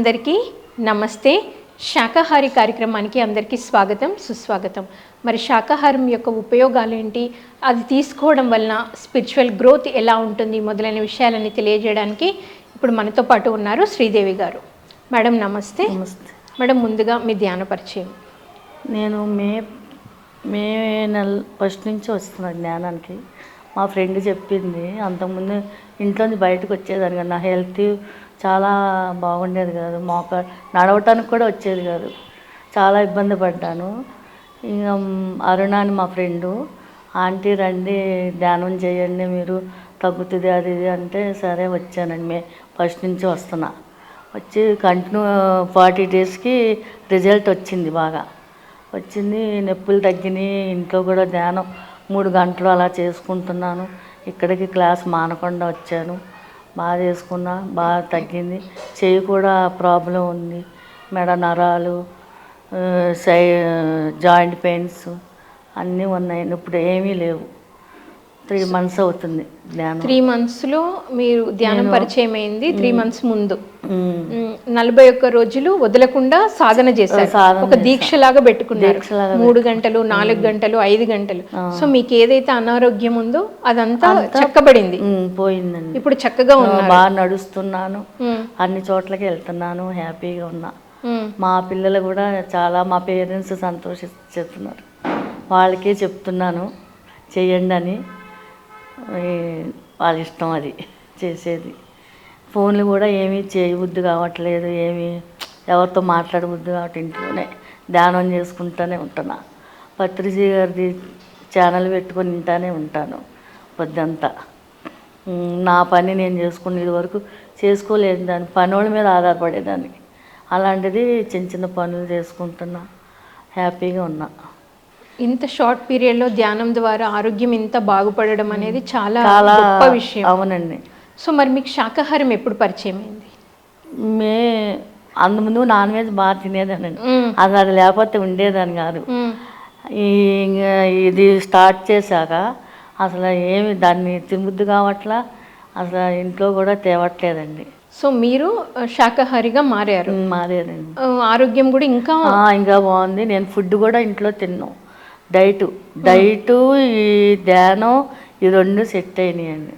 అందరికీ నమస్తే. శాకాహారి కార్యక్రమానికి అందరికీ స్వాగతం సుస్వాగతం. మరి శాకాహారం యొక్క ఉపయోగాలు ఏంటి అది తీసుకోవడం వలన స్పిరిచువల్ గ్రోత్ ఎలా ఉంటుంది? మొదలైన విషయాలన్నీ తెలియజేయడానికి ఇప్పుడు మనతో పాటు ఉన్నారు శ్రీదేవి గారు. మేడం నమస్తే. నమస్తే. మేడం ముందుగా మీ ధ్యాన పరిచయం. నేను మే మే నెల ఫస్ట్ నుంచి వస్తున్నాను జ్ఞానానికి. మా ఫ్రెండ్ చెప్పింది అంతకుముందు ఇంట్లోంచి బయటకు వచ్చేదాన్ని కాదు నా హెల్త్ చాలా బాగుండేది కాదు. మోక నడవటానికి కూడా వచ్చేది కాదు. చాలా ఇబ్బంది పడ్డాను. ఇంకా అరుణ అని మా ఫ్రెండు ఆంటీ రండి ధ్యానం చేయండి మీరు తగ్గుతుంది అది ఇది అంటే సరే వచ్చానండి మే ఫస్ట్ నుంచి వస్తున్నా. వచ్చి కంటిన్యూ ఫార్టీ డేస్కి రిజల్ట్ వచ్చింది బాగా. వచ్చింది నొప్పులు తగ్గినాయి ఇంట్లో కూడా ధ్యానం మూడు గంటలు అలా చేసుకుంటున్నాను. ఇక్కడికి క్లాస్ మానకుండా వచ్చాను. బాగా చేసుకున్నా బాగా తగ్గింది. చెయ్యి కూడా ప్రాబ్లం ఉంది. మెడ నరాలు సై జాయింట్ పెయిన్స్ అన్నీ ఉన్నాయి. ఇప్పుడు ఏమీ లేవు. త్రీ మంత్స్ అవుతుంది ధ్యానం. త్రీ మంత్స్లో మీరు ధ్యానం పరిచయం అయింది త్రీ మంత్స్ ముందు. నలభై ఒక్క రోజులు వదలకుండా సాధన చేశారు. ఒక దీక్షలాగా పెట్టుకున్నారు. మూడు గంటలు నాలుగు గంటలు ఐదు గంటలు. సో మీకు ఏదైతే అనారోగ్యం ఉందో అదంతా చక్కబడింది. పోయిందండి. ఇప్పుడు చక్కగా ఉన్నారు. బాగా నడుస్తున్నాను. అన్ని చోట్లకి వెళ్తున్నాను హ్యాపీగా ఉన్నా. మ్, పిల్లలు కూడా చాలా మా పేరెంట్స్ సంతోషిస్తున్నారు. వాళ్ళకే చెప్తున్నాను చెయ్యండి అని వాళ్ళ ఇష్టం అది చేసేది. ఫోన్లు కూడా ఏమీ చేయబుద్ధి కావట్లేదు ఏమీ ఎవరితో మాట్లాడబుద్ధి కాబట్టి ఇంట్లోనే ధ్యానం చేసుకుంటూనే ఉంటున్నా. పత్రిజీ గారిది ఛానల్ పెట్టుకొని ఇంటానే ఉంటాను పొద్దంతా. నా పని నేను చేసుకుని ఇదివరకు చేసుకోలేదు దాన్ని పనోళ్ళ మీద ఆధారపడేదాన్ని. అలాంటిది చిన్న చిన్న పనులు చేసుకుంటున్నా హ్యాపీగా ఉన్నా. ఇంత షార్ట్ పీరియడ్లో ధ్యానం ద్వారా ఆరోగ్యం ఇంత బాగుపడడం అనేది చాలా గొప్ప విషయం. అవునండి. సో మరి మీకు శాకాహారం ఎప్పుడు పరిచయం అయింది? మే అంతకుముందు నాన్ వెజ్ బాగా తినేదానండి అది అది లేకపోతే ఉండేదాన్ని కాదు. ఇది స్టార్ట్ చేశాక అసలు ఏమి దాన్ని తినబుద్ధి కావట్లా అసలు ఇంట్లో కూడా తేవట్లేదండి. సో మీరు శాకాహారిగా మారారు. మారేదండి ఆరోగ్యం కూడా ఇంకా ఇంకా బాగుంది. నేను ఫుడ్ కూడా ఇంట్లో తిన్నాను డైట్. డైటు ఈ ధ్యానం ఈ రెండు సెట్ అయినాయండి.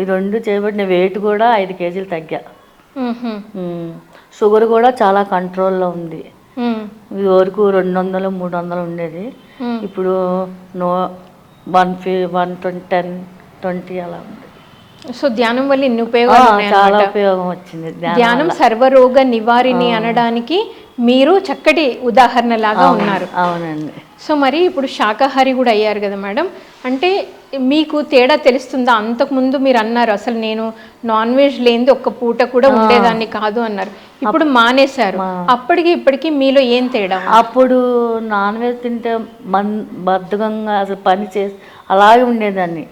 ఈ రెండు చేయబట్టి నేను వెయిట్ కూడా ఐదు కేజీలు తగ్గా. షుగర్ కూడా చాలా కంట్రోల్లో ఉంది. ఇది వరకు రెండు వందలు మూడు వందలు ఉండేది. ఇప్పుడు నో వన్ ఫి వన్ ట్వంటీ టెన్ ట్వంటీ అలా ఉంది. సో ధ్యానం వల్ల ఇన్ని ఉపయోగాలు చాలా ఉపయోగం వచ్చింది ధ్యానం సర్వరోగ నివారిణి అనడానికి మీరు చక్కటి ఉదాహరణ లాగా ఉన్నారు. అవునండి. సో మరి ఇప్పుడు శాకాహారి కూడా అయ్యారు కదా మేడం. అంటే మీకు తేడా తెలుస్తుందా? అంతకుముందు మీరు అన్నారు అసలు నేను నాన్ వెజ్ లేనిది ఒక్క పూట కూడా ఉండేదాన్ని కాదు అన్నారు. ఇప్పుడు మానేశారు. అప్పటికి ఇప్పటికి మీలో ఏం తేడా? అప్పుడు నాన్ వెజ్ తింటే మన్ బద్ధకంగా అసలు పని చేసి అలాగే ఉండేదాన్ని.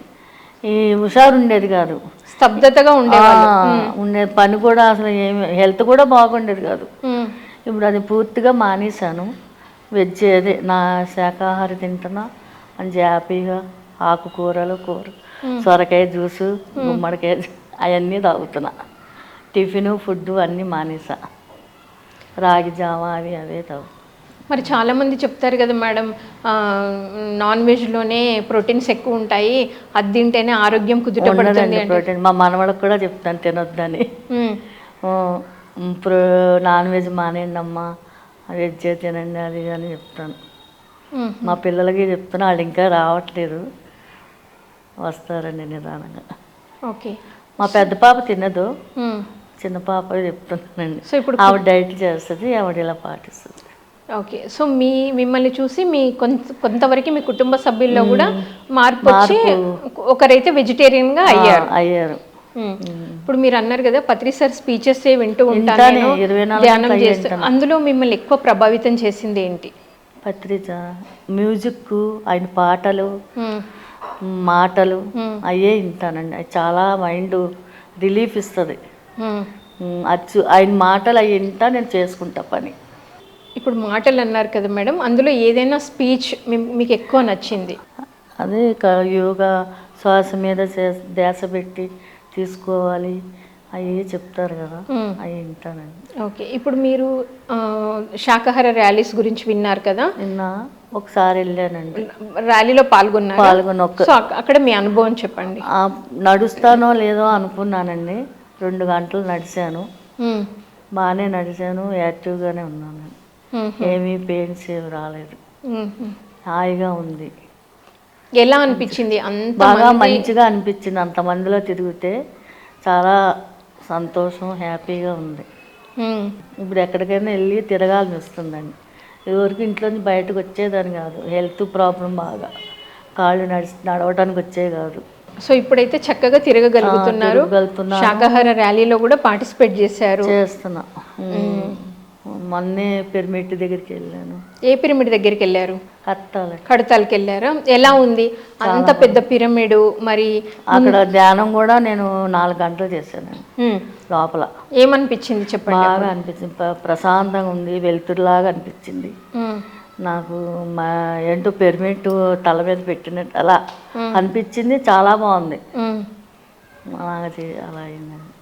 ఈ హుషారు ఉండేది కాదు. స్తబ్దతగా ఉండే ఆ, ఉండే పని కూడా అసలు ఏమి హెల్త్ కూడా బాగుండేది కాదు. ఇప్పుడు అది పూర్తిగా మానేశాను. వెజ్ అదే నా శాకాహారి తింటున్నా. మంచి హ్యాపీగా ఆకుకూరలు కూర సొరకాయ జ్యూసు గుమ్మడికాయ అవన్నీ తాగుతున్నా. టిఫిన్ ఫుడ్ అన్నీ మానేసా రాగి జావ అవి అవే తాగు. మరి చాలా మంది చెప్తారు కదా మేడం నాన్ వెజ్లోనే ప్రోటీన్స్ ఎక్కువ ఉంటాయి. అది తింటేనే ఆరోగ్యం కుదుట పడుతుంది ప్రోటీన్. మా మనవడికి కూడా చెప్తాను తినొద్దని. ప్రో నాన్ వెజ్ మానేయండి అమ్మా వెజ్ తినండి అది అని చెప్తాను. మ్. పిల్లలకి చెప్తున్నా వాళ్ళు ఇంకా రావట్లేదు. వస్తారండి నిదానంగా. ఓకే. మా పెద్ద పాప తినదు. చిన్న పాప చెప్తున్నానండి. సో ఇప్పుడు ఆవిడ డైట్ చేస్తుంది ఆవిడ ఇలా పాటిస్తుంది. ఓకే. సో మీ మిమ్మల్ని చూసి మీ కొంత కొంతవరకు మీ కుటుంబ సభ్యుల్లో కూడా మార్పు వచ్చి ఒకరైతే వెజిటేరియన్గా అయ్యారు. అయ్యారు. ఇప్పుడు మీరు అన్నారు కదా పత్రి సార్ స్పీచెస్ వింటూ ఉంటాను ధ్యానం చేస్తూ అందులో మిమ్మల్ని ఎక్కువ ప్రభావితం చేసింది ఏంటి? పత్రిక మ్యూజిక్ ఆయన పాటలు మ్. మాటలు అయ్యే వింటానండి. చాలా మైండ్ రిలీఫ్ ఇస్తుంది. అచ్చు ఆయన మాటలు అవి వింటా నేను చేసుకుంటా పని. ఇప్పుడు మాటలు అన్నారు కదా మేడం అందులో ఏదైనా స్పీచ్ మీకు ఎక్కువ నచ్చింది? అదే యోగా శ్వాస మీద చే- ధ్యాస పెట్టి తీసుకోవాలి. అవి చెప్తారు కదా. అవి వింటానండి ఓకే. ఇప్పుడు మీరు శాకాహార ర్యాలీస్ గురించి విన్నారు కదా. నిన్న ఒకసారి వెళ్ళానండి. ర్యాలీలో పాల్గొన్న ఒక్క సో అక్క- అక్కడ మీ అనుభవం చెప్పండి. నడుస్తానో లేదో అనుకున్నానండి. రెండు గంటలు నడిచాను. బాగానే నడిచాను. యాక్టివ్గానే ఉన్నాను. ఏమీ పెయిన్స్ ఏమి రాలేదు. హాయిగా ఉంది. ఎలా అనిపించింది? అంత బాగా మంచిగా అనిపించింది. అంతమందిలో తిరిగితే చాలా సంతోషం హ్యాపీగా ఉంది. ఇప్పుడు ఎక్కడికైనా వెళ్ళి తిరగాలని వస్తుందండి. ఇదివరకు ఇంట్లో బయటకు వచ్చేదాన్ని కాదు. హెల్త్ ప్రాబ్లం బాగా. కాళ్ళు నడిచి నడవడానికి వచ్చే కాదు. సో ఇప్పుడైతే చక్కగా తిరగగలుగుతున్నారు. శాకాహార ర్యాలీలో కూడా పార్టిసిపేట్ చేశారు. చేస్తున్నా. మొన్నే పిరమిడ్ దగ్గరికి వెళ్ళాను. ఏ పిరమిడ్ దగ్గరికి వెళ్ళారు? కట్టాలి కడతాలకి వెళ్ళారా? ఎలా ఉంది? అంత పెద్ద పిరమిడ్ మరి అక్కడ ధ్యానం కూడా నేను నాలుగు గంటలు చేశానండి మ్మ్. లోపల. ఏమనిపించింది చెప్పండి బాగా అనిపించింది. ప్ర- ప్రశాంతంగా ఉంది వెలుతురులాగా అనిపించింది. నాకు మా ఏంటో పెర్మిట్ తల మీద పెట్టినట్టు అలా అనిపించింది. చాలా బాగుంది. అలాగ అలా అయిందండి.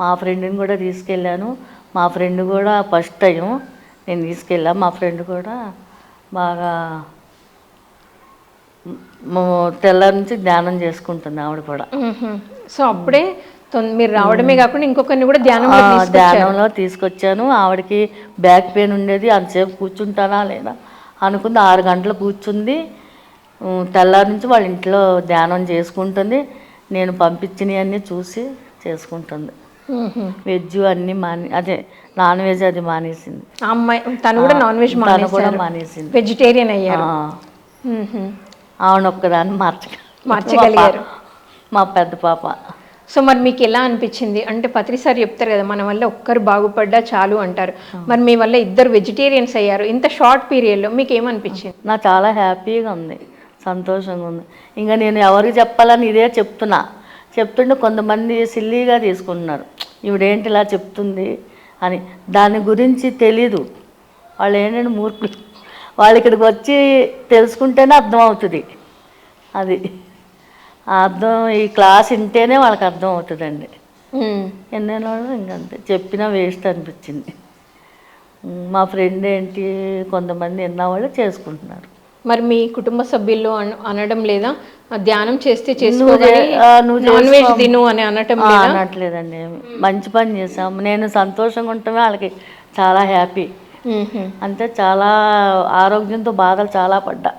మా ఫ్రెండ్ని కూడా తీసుకెళ్ళాను. మా ఫ్రెండ్ కూడా ఫస్ట్ టైం నేను తీసుకెళ్ళా. మా ఫ్రెండ్ కూడా బాగా తెల్లారి నుంచి ధ్యానం చేసుకుంటుంది ఆవిడ కూడా. సో అప్పుడే మీరు రావడమే కాకుండా ఇంకొకరిని కూడా ధ్యానం ధ్యానంలో తీసుకొచ్చాను. ఆవిడకి బ్యాక్ పెయిన్ ఉండేది. అంతసేపు కూర్చుంటానా లేదా అనుకుంది. ఆరు గంటలు కూర్చుంది. తెల్లారి నుంచి వాళ్ళ ఇంట్లో ధ్యానం చేసుకుంటుంది. నేను పంపించినవన్నీ చూసి చేసుకుంటుంది. వెజ్ అన్నీ మాని అదే నాన్ వెజ్ అది మానేసింది. అమ్మాయి తను కూడా నాన్ వెజ్ తను కూడా మానేసింది. వెజిటేరియన్ అయ్యారు. ఆవిడ ఒక్కదాన్ని మార్చ మార్చగలిగారు. మా పెద్ద పాప. సో మరి మీకు ఎలా అనిపించింది? అంటే పత్రిసారి చెప్తారు కదా మన వల్ల ఒక్కరు బాగుపడ్డా చాలు అంటారు. మరి మీ వల్ల ఇద్దరు వెజిటేరియన్స్ అయ్యారు. ఇంత షార్ట్ పీరియడ్లో మీకు ఏమనిపించింది? నాకు చాలా హ్యాపీగా ఉంది. సంతోషంగా ఉంది. ఇంకా నేను ఎవరికి చెప్పాలని ఇదే చెప్తున్నా. చెప్తుంటే కొంతమంది సిల్లీగా తీసుకుంటున్నారు. ఈవిడేంటి ఇలా చెప్తుంది? అని. దాని గురించి తెలీదు. వాళ్ళు ఏంటంటే మూర్ఖులు. వాళ్ళు ఇక్కడికి వచ్చి తెలుసుకుంటేనే అర్థం అవుతుంది అది అర్థం ఈ క్లాస్ వింటేనే వాళ్ళకి అర్థం అవుతుందండి మ్మ్. ఎన్నైనా ఇంకంతే. చెప్పినా వేస్ట్ అనిపించింది. మా ఫ్రెండ్ ఏంటి కొంతమంది విన్నవాళ్ళు చేసుకుంటున్నారు. మరి మీ కుటుంబ సభ్యులు అన- అనడం లేదా? ధ్యానం చేస్తే చేసుకోవాలి నాన్ వెజ్. తిను అని అనటం అనట్లేదండి. మంచి పని చేసాం నేను సంతోషంగా ఉంటామే వాళ్ళకి చాలా హ్యాపీ. అంతే చాలా ఆరోగ్యంతో బాధలు చాలా పడ్డా.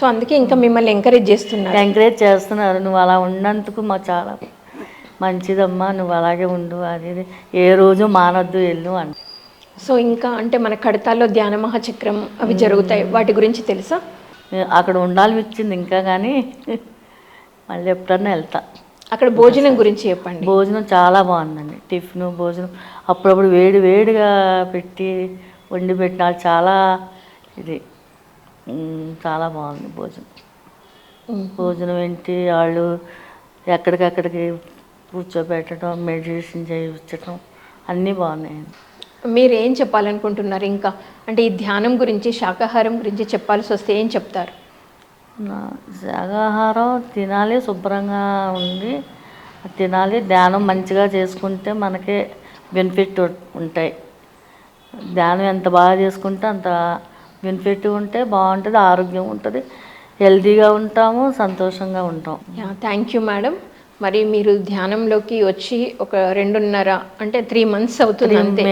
సో అందుకే ఇంకా మిమ్మల్ని ఎంకరేజ్ చేస్తున్నారు. ఎంకరేజ్ చేస్తున్నారు. నువ్వు అలా ఉన్నందుకు మాకు చాలా మంచిదమ్మా. నువ్వు అలాగే ఉండు అది. ఏ రోజు మానొద్దు వెళ్ళు అని సో ఇంకా అంటే మన కడతాల్లో ధ్యాన మహాచక్రం అవి జరుగుతాయి. వాటి గురించి తెలుసా? అక్కడ ఉండాలనిపించింది ఇంకా కానీ మళ్ళీ ఎప్పుడన్నా వెళ్తా. అక్కడ భోజనం గురించి చెప్పండి. భోజనం చాలా బాగుందండి. టిఫిన్ భోజనం అప్పుడప్పుడు వేడి వేడిగా పెట్టి వండి పెట్టిన చాలా ఇది. చాలా బాగుంది భోజనం. భోజనం ఏంటి? వాళ్ళు ఎక్కడికక్కడికి కూర్చోబెట్టడం మెడిటేషన్ చేయించడం అన్నీ బాగున్నాయండి. మీరు ఏం చెప్పాలనుకుంటున్నారు ఇంకా? అంటే ఈ ధ్యానం గురించి శాకాహారం గురించి చెప్పాల్సి వస్తే ఏం చెప్తారు? శాకాహారం తినాలి శుభ్రంగా ఉంది తినాలి. ధ్యానం మంచిగా చేసుకుంటే మనకే బెనిఫిట్ ఉంటాయి. ధ్యానం ఎంత బాగా చేసుకుంటే అంత బెనిఫిట్ ఉంటే బాగుంటుంది ఆరోగ్యం ఉంటుంది. హెల్తీగా ఉంటాము సంతోషంగా ఉంటాం. Thank you madam. మరి మీరు ధ్యానంలోకి వచ్చి ఒక రెండున్నర అంటే త్రీ మంత్స్ అవుతుంది అంతే.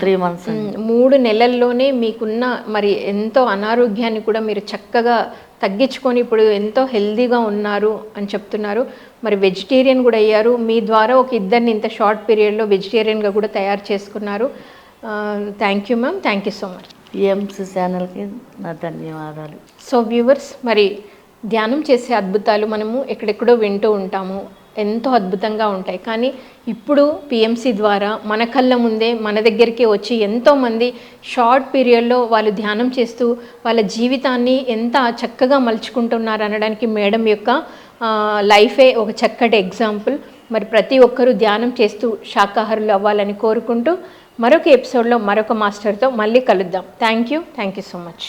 త్రీ మంత్స్ మూడు నెలల్లోనే మీకున్న మరి ఎంతో అనారోగ్యాన్ని కూడా మీరు చక్కగా తగ్గించుకొని ఇప్పుడు ఎంతో హెల్దీగా ఉన్నారు అని చెప్తున్నారు. మరి వెజిటేరియన్ కూడా అయ్యారు. మీ ద్వారా ఒక ఇద్దరిని ఇంత షార్ట్ పీరియడ్లో వెజిటేరియన్గా కూడా తయారు చేసుకున్నారు. Thank you ma'am thank you so much PMC ఛానల్కి నా ధన్యవాదాలు. సో వ్యూవర్స్ మరి ధ్యానం చేసే అద్భుతాలు మనము ఎక్కడెక్కడో వింటూ ఉంటాము. ఎంతో అద్భుతంగా ఉంటాయి. కానీ ఇప్పుడు పిఎంసి ద్వారా మన కళ్ళ ముందే మన దగ్గరికి వచ్చి ఎంతోమంది షార్ట్ పీరియడ్లో వాళ్ళు ధ్యానం చేస్తూ వాళ్ళ జీవితాన్ని ఎంత చక్కగా మలుచుకుంటున్నారు అనడానికి మేడం యొక్క లైఫే ఒక చక్కటి ఎగ్జాంపుల్. మరి ప్రతి ఒక్కరూ ధ్యానం చేస్తూ శాకాహారులు అవ్వాలని కోరుకుంటూ మరొక ఎపిసోడ్లో మరొక మాస్టర్తో మళ్ళీ కలుద్దాం. Thank you thank you so much.